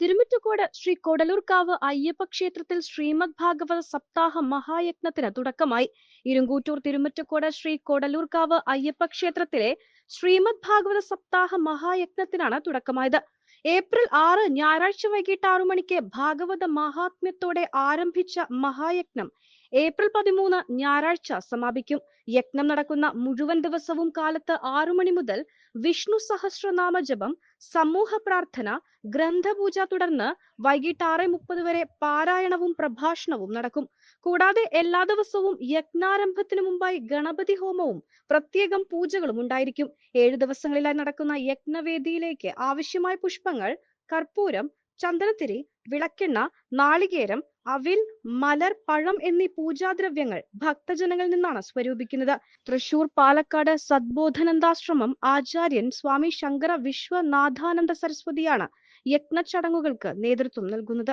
തിരുമുറ്റക്കോട് ശ്രീ കൊടലൂർക്കാവ് അയ്യപ്പ ക്ഷേത്രത്തിൽ ശ്രീമദ് ഭാഗവത സപ്താഹ മഹായജ്ഞത്തിന് തുടക്കമായി. ഇരുങ്കൂറ്റൂർ തിരുമുറ്റക്കോട് ശ്രീ കൊടലൂർക്കാവ് അയ്യപ്പ ക്ഷേത്രത്തിലെ ശ്രീമദ് ഭാഗവത സപ്താഹ മഹായജ്ഞത്തിനാണ് തുടക്കമായത്. ഏപ്രിൽ ആറ് ഞായറാഴ്ച വൈകിട്ട് ആറു മണിക്ക് ഭാഗവത മഹാത്മ്യത്തോടെ ആരംഭിച്ച മഹായജ്ഞം ഏപ്രിൽ പതിമൂന്ന് ഞായറാഴ്ച സമാപിക്കും. യജ്ഞം നടക്കുന്ന മുഴുവൻ ദിവസവും കാലത്ത് ആറു മണി മുതൽ വിഷ്ണു സഹസ്രനാമ ജപം സമൂഹ പ്രാർത്ഥന ഗ്രന്ഥപൂജ തുടർന്ന് വൈകിട്ട് ആറ് മുപ്പത് വരെ പാരായണവും പ്രഭാഷണവും നടക്കും. കൂടാതെ എല്ലാ ദിവസവും യജ്ഞാരംഭത്തിനു മുമ്പായി ഗണപതി ഹോമവും പ്രത്യേകം പൂജകളും ഉണ്ടായിരിക്കും. ഏഴു ദിവസങ്ങളിലായി നടക്കുന്ന യജ്ഞവേദിയിലേക്ക് ആവശ്യമായ പുഷ്പങ്ങൾ കർപ്പൂരം ചന്ദനത്തിരി വിളക്കെണ്ണ നാളികേരം അവിൽ മലർ പഴം എന്നീ പൂജാദ്രവ്യങ്ങൾ ഭക്തജനങ്ങളിൽ നിന്നാണ് സ്വരൂപിക്കുന്നത്. തൃശൂർ പാലക്കാട് സദ്ബോധനന്ദാശ്രമം ആചാര്യൻ സ്വാമി ശങ്കര വിശ്വനാഥാനന്ദ സരസ്വതിയാണ് യജ്ഞച്ചടങ്ങുകൾക്ക് നേതൃത്വം നൽകുന്നത്.